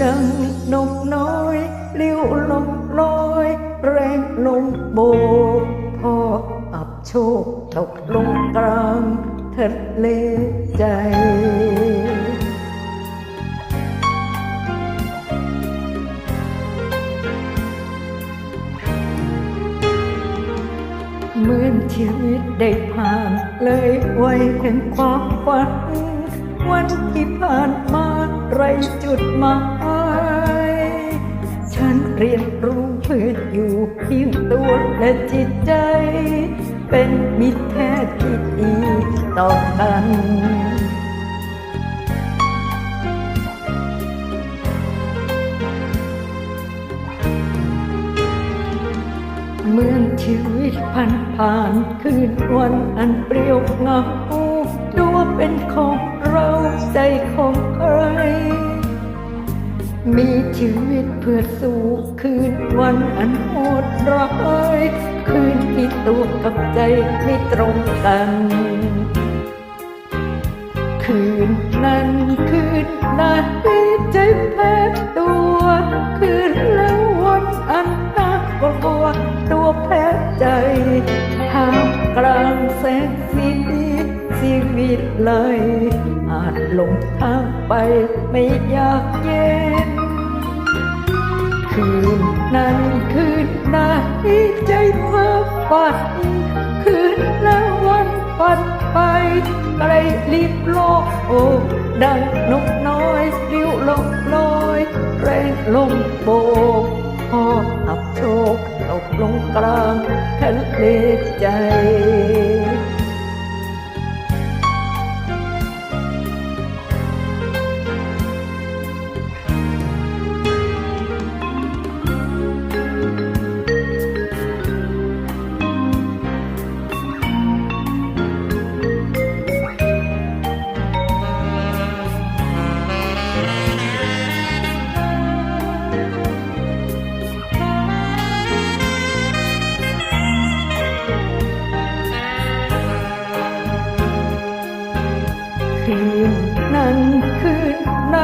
ดังนกน้อยเลี้ยวลมลอย แรงลมโบกพออับโชคตกลงกลางทะเลใจเหมือนชีวิตได้ผ่าน เลยไว้แห่งความฝัน วันที่ผ่านมาไรจุดหมายฉัน เรียนรู้เพื่ออยู่เพียงตัวและจิตใจ เป็นมิตรแท้ที่ดีต่อกันเหมือนชีวิตผ่านผ่านคืนวันอันเปรี้ยวเงาตัวเป็นของเราใจของใคร มีชีวิตเพื่อสู้คืนวันอันโหดร้ายคืนที่ตัวกับใจไม่ตรงกัน คืนนั้นคืนนั้นใจแพ้ตัว คืนแล้ววันอันน่ากลัวตัวแพ้ใจท่ามกลางแสงสีชีวิตเลย อาจหลงทางไปไม่อยากเย็น คืนนั้นคืนนั้นใจเพ้อฝัน คืนแล้ววันฝันไปไกลลิบโลกโอ้ดังนกน้อยลิ้วลงลอยแรงลมโบกพออับโชคตกลงกลางทะเลใจ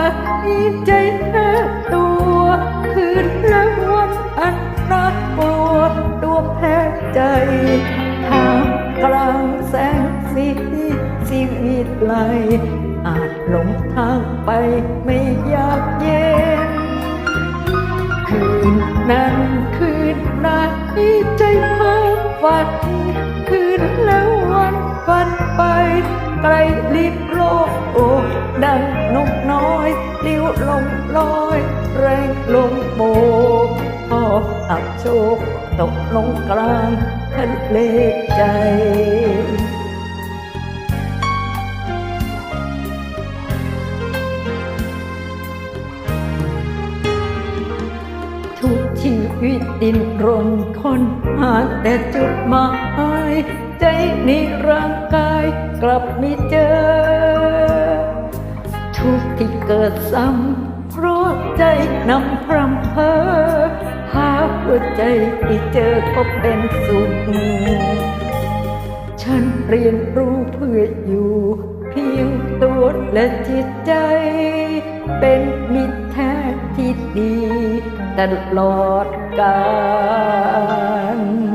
นั้นใจแพ้ตัวคืนแล้ววันอันน่ากลัวตัวแพ้ใจทางกลางแสงสีชีวิตไหลอาจหลงทางไปไม่อยากเย็น คืนนั้นคืนนั้นใจเพ้อฝัน คืนแล้ววันฝันไปไกลลิบ ดังนกน้อยลิ้วลมลอย แรงลมโบกพออับโชคตกลงกลางทะเลใจทุกชีวิตดินรนคนหาแต่จุดหมาย ใจในร่างกายกลับม่เจ เกิดซ้ำเพราะใจนำพรำเพอหาหัวใจที่เจอก็เป็นสุขฉันเรียนรู้เพื่ออยู่เพียงตัวและจิตใจ เป็นมิตรแท้ที่ดีตลอดกาล